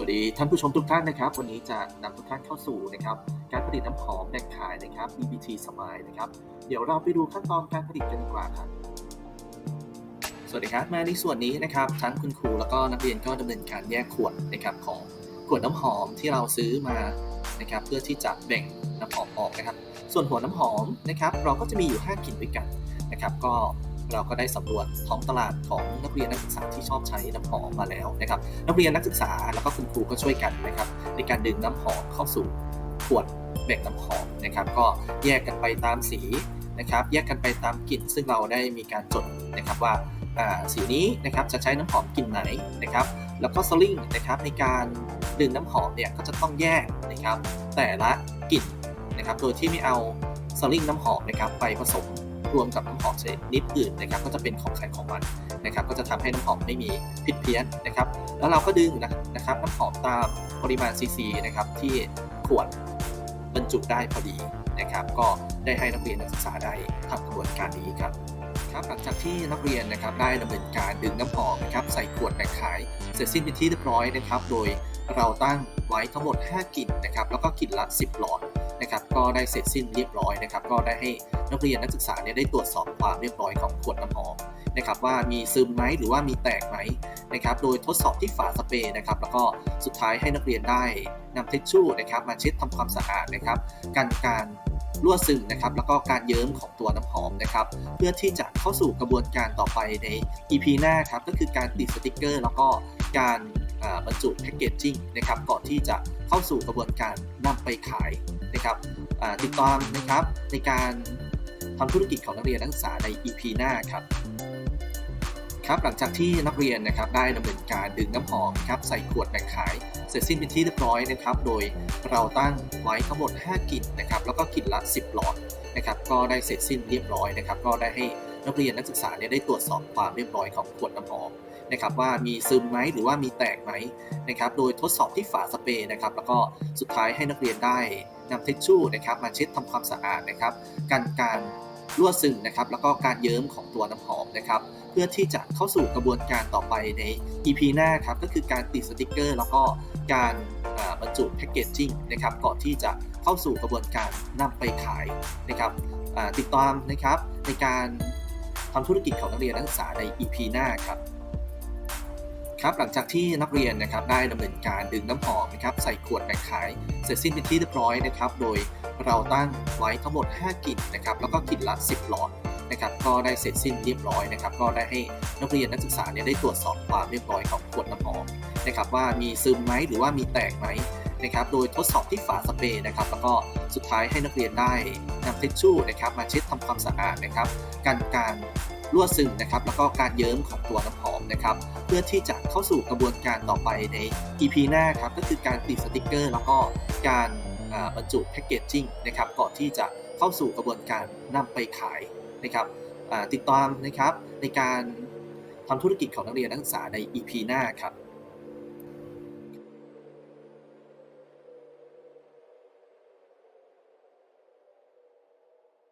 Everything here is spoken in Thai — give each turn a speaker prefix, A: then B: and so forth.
A: วัสดีท่านผู้ชมทุกท่านนะครับ วันนี้จะนำทุกท่านเข้าสู่นะครับการผลิตน้ำหอมแบ่งขายนะครับ BBT สมายนะครับ เดี๋ยวเราไปดูขั้นตอนการผลิตกันดีกว่าครับสวัสดีครับมาในส่วนนี้นะครับทั้งคุณครูแล้วก็นักเรียนก็ดำเนินการแยกขวดนะครับของขวดน้ำหอมที่เราซื้อมานะครับเพื่อที่จะแบ่งน้ำหอมออกนะครับ ส่วนหัวน้ำหอมนะครับ เราก็จะมีอยู่ 5กลิ่นด้วยกันนะครับ ก็ เราก็ได้สำรวจท้องตลาดของนักเรียนนักศึกษาที่ชอบใช้น้ำหอมมาแล้วนะครับ นักเรียนนักศึกษาแล้วก็คุณครูก็ช่วยกันนะครับ ในการดึงน้ำหอมเข้าสู่ขวดแบ่งน้ำหอมนะครับ ก็แยกกันไปตามสีนะครับ แยกกันไปตามกลิ่นซึ่งเราได้มีการจดนะครับว่าสีนี้นะครับจะใช้น้ำหอมกลิ่นไหนนะครับ แล้วก็สลิงนะครับในการดึงน้ำหอมเนี่ยก็จะต้องแยกนะครับ แต่ละกลิ่นนะครับโดยที่ไม่เอาสลิงน้ำหอมนะครับไปผสม รวมกับน้ำหอมชนิดอื่นนะครับก็จะเป็นของใครของมันนะครับก็จะทำให้น้ำหอมไม่มีผิดเพี้ยนนะครับ แล้วเราก็ดึงนะนะครับน้ำหอมตามปริมาณซีซีนะครับที่ขวดบรรจุได้พอดีนะครับ ก็ได้ให้นักเรียนนักศึกษาได้ทำกระบวนการนี้ครับ ครับหลังจากที่นักเรียนนะครับได้ดำเนินการดึงน้ำหอมนะครับใส่ขวดแบ่งขาย เสร็จสิ้นเป็นที่เรียบร้อยนะครับ โดยเราตั้งไว้ทั้งหมด 5กลิ่นนะครับแล้วก็กลิ่นละ 10 หลอดนะครับก็ได้เสร็จสิ้นเรียบร้อยนะครับ ก็ได้ให้นักเรียนนักศึกษาเนี่ยได้ตรวจสอบความเรียบร้อยของขวดน้ำหอมนะครับว่ามีซึมไหมหรือว่ามีแตกไหมนะครับโดยทดสอบที่ฝาสเปรย์นะครับแล้วก็สุดท้ายให้นักเรียนได้นำเทชชู่นะครับมาเช็ดทำความสะอาดนะครับกันการ รั่วซึมนะครับแล้วก็การเยิ้มของตัวน้ำหอมนะครับเพื่อที่จะเข้าสู่กระบวนการต่อไปใน EP หน้าครับก็คือการติดสติกเกอร์ แล้วก็การบรรจุแพคเกจจิ้งนะครับก่อนที่จะเข้าสู่กระบวนการนำไปขายนะครับติดตามนะครับในการทำธุรกิจของนักเรียนนักศึกษาใน EP หน้าครับ ครับหลังจากที่นักเรียนนะครับได้ดำเนินการดึงน้ำหอมครับใส่ขวดแบ่งขายเสร็จสิ้นเป็นที่เรียบร้อยนะครับ โดยเราตั้งไว้ทั้งหมด 5กลิ่นนะครับแล้วก็กลิ่นละ 10 หลอดนะครับก็ได้เสร็จสิ้นเรียบร้อยนะครับ ก็ได้ให้นักเรียนนักศึกษาเนี่ยได้ตรวจสอบความเรียบร้อยของขวดน้ำหอมนะครับว่ามีซึมไหมหรือว่ามีแตกไหมนะครับโดยทดสอบที่ฝาสเปรย์นะครับแล้วก็สุดท้ายให้นักเรียนได้นำเทชชู่นะครับมาเช็ดทำความสะอาดนะครับกันการ รั่วซึมนะครับแล้วก็การเยิ้มของตัวน้ำหอมนะครับเพื่อที่จะเข้าสู่กระบวนการต่อไปใน EP หน้าครับก็คือการติดสติกเกอร์ แล้วก็การบรรจุแพคเกจจิ้งนะครับก่อนที่จะเข้าสู่กระบวนการนำไปขายนะครับติดตามนะครับในการทำธุรกิจของนักเรียนนักศึกษาใน EP หน้าครับ ครับหลังจากที่นักเรียนนะครับได้ดำเนินการดึงน้ำหอมนะครับใส่ขวดแบ่งขาย เสร็จสิ้นเป็นที่เรียบร้อยนะครับ โดยเราตั้งไว้ทั้งหมด 5กลิ่นนะครับแล้วก็กลิ่นละ 10 หลอดนะครับก็ได้เสร็จสิ้นเรียบร้อยนะครับ ก็ได้ให้นักเรียนนักศึกษาเนี่ยได้ตรวจสอบความเรียบร้อยของขวดน้ำหอมนะครับว่ามีซึมไหมหรือว่ามีแตกไหมนะครับโดยทดสอบที่ฝาสเปรย์นะครับ แล้วก็สุดท้ายให้นักเรียนได้นำเทชชู่นะครับมาเช็ดทำความสะอาดนะครับกันการ รั่วซึมนะครับแล้วก็การเยิ้มของตัวน้ำหอมนะครับเพื่อที่จะเข้าสู่กระบวนการต่อไปใน EP หน้าครับก็คือการติดสติกเกอร์ แล้วก็การบรรจุแพคเกจจิ้งนะครับก่อนที่จะเข้าสู่กระบวนการนำไปขายนะครับติดตามนะครับในการทำธุรกิจของนักเรียนนักศึกษาใน EP หน้าครับ